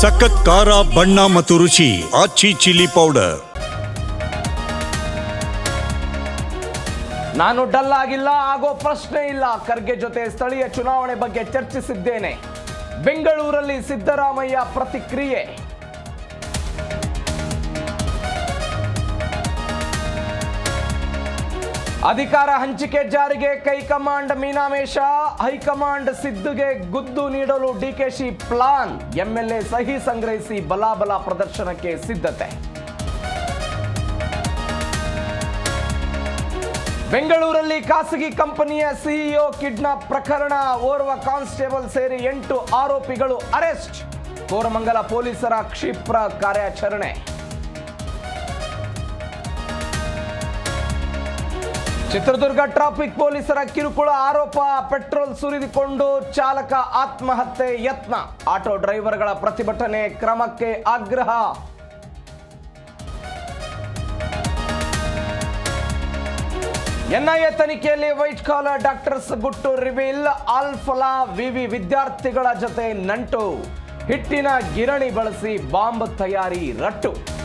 ಸಖತ್ ಖಾರ, ಬಣ್ಣ ಮತ್ತು ರುಚಿ, ಆಚಿ ಚಿಲ್ಲಿ ಪೌಡರ್. ನಾನು ಡಲ್ ಆಗಿಲ್ಲ ಆಗೋ ಪ್ರಶ್ನೆ ಇಲ್ಲ. ಖರ್ಗೆ ಜೊತೆ ಸ್ಥಳೀಯ ಚುನಾವಣೆ ಬಗ್ಗೆ ಚರ್ಚಿಸಿದ್ದೇನೆ. ಬೆಂಗಳೂರಲ್ಲಿ ಸಿದ್ದರಾಮಯ್ಯ ಪ್ರತಿಕ್ರಿಯೆ. ಅಧಿಕಾರ ಹಂಚಿಕೆ ಜಾರಿಗೆ ಕೈಕಮಾಂಡ್ ಮೀನಾಮೇಶ ಹೈಕಮಾಂಡ್ ಸಿದ್ದುಗೆ ಗುದ್ದು ನೀಡಲು ಡಿಕೆಶಿ ಪ್ಲಾನ್. ಎಂಎಲ್ಎ ಸಹಿ ಸಂಗ್ರಹಿಸಿ ಬಲಾಬಲ ಪ್ರದರ್ಶನಕ್ಕೆ ಸಿದ್ಧತೆ. ಬೆಂಗಳೂರಲ್ಲಿ ಖಾಸಗಿ ಕಂಪನಿಯ ಸಿಇಒ ಕಿಡ್ನಾಪ್ ಪ್ರಕರಣ. ಓರ್ವ ಕಾನ್ಸ್ಟೇಬಲ್ ಸೇರಿ ಎಂಟು ಆರೋಪಿಗಳು ಅರೆಸ್ಟ್. ಕೋರಮಂಗಲ ಪೊಲೀಸರ ಕ್ಷಿಪ್ರ ಕಾರ್ಯಾಚರಣೆ. ಚಿತ್ರದುರ್ಗ ಟ್ರಾಫಿಕ್ ಪೊಲೀಸರ ಕಿರುಕುಳ ಆರೋಪ, ಪೆಟ್ರೋಲ್ ಸುರಿದುಕೊಂಡು ಚಾಲಕ ಆತ್ಮಹತ್ಯೆ ಯತ್ನ. ಆಟೋ ಡ್ರೈವರ್ಗಳ ಪ್ರತಿಭಟನೆ ಕ್ರಮಕ್ಕೆ ಆಗ್ರಹ. ಎನ್ಐಎ ತನಿಖೆಯಲ್ಲಿ ವೈಟ್ ಕಾಲರ್ ಡಾಕ್ಟರ್ಸ್ ಗುಟ್ಟು ರಿವೀಲ್ ಆಲ್ಫಲಾ ವಿವಿ ವಿದ್ಯಾರ್ಥಿಗಳ ಜೊತೆ ನಂಟು. ಹಿಟ್ಟಿನ ಗಿರಣಿ ಬಳಸಿ ಬಾಂಬ್ ತಯಾರಿ ರಟ್ಟು.